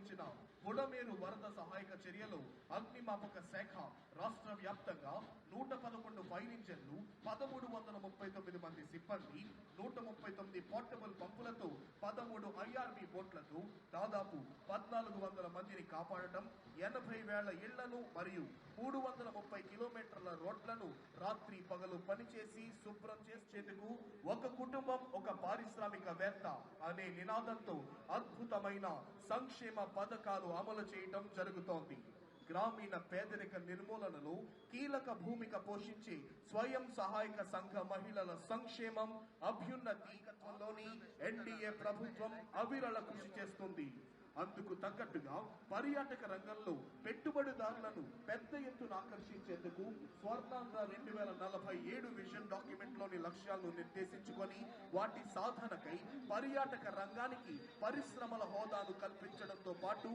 నిర్వహించిన బుడమేరు వరద సహాయక చర్యలు అగ్నిమాపక శాఖ రాష్ట్ర వ్యాప్తంగా నూట పదకొండు ఫైర్ ఇంజన్లు పదమూడు వందల ముప్పై తొమ్మిది మంది సిబ్బంది నూట ముప్పై తొమ్మిది పోర్టబుల్ పంపులతో పదమూడు ఐఆర్బి బోట్లతో దాదాపు పద్నాలుగు వందల మందిని కాపాడటం ఎనభై వేల ఇళ్ళను మరియు మూడు వందల ముప్పై కిలోమీటర్ల రోడ్లను రాత్రి పగలు పనిచేసి శుభ్రం చేసేందుకు ఒక కుటుంబం ఒక పారిశ్రామికవేత్త అనే నినాదంతో అద్భుతమైన సంక్షేమ పథకాలు అమలు చేయటం జరుగుతోంది. గ్రామీణ పేదరిక నిర్మూలనలో కీలక భూమిక పోషించే స్వయం సహాయక సంఘ మహిళల సంక్షేమం అభ్యున్నతి ఎన్డీఏ ప్రభుత్వం అవిరళ కృషి చేస్తుంది. అందుకు తగ్గట్టుగా పర్యాటక రంగంలో దారులను పెద్ద ఎత్తున ఆకర్షించేందుకు స్వర్ణాంధ్ర రెండు వేల నలభై ఏడు విజన్ డాక్యుమెంట్లోని లక్ష్యాలను నిర్దేశించుకొని వాటి సాధనకై పర్యాటక రంగానికి పరిశ్రమల హోదా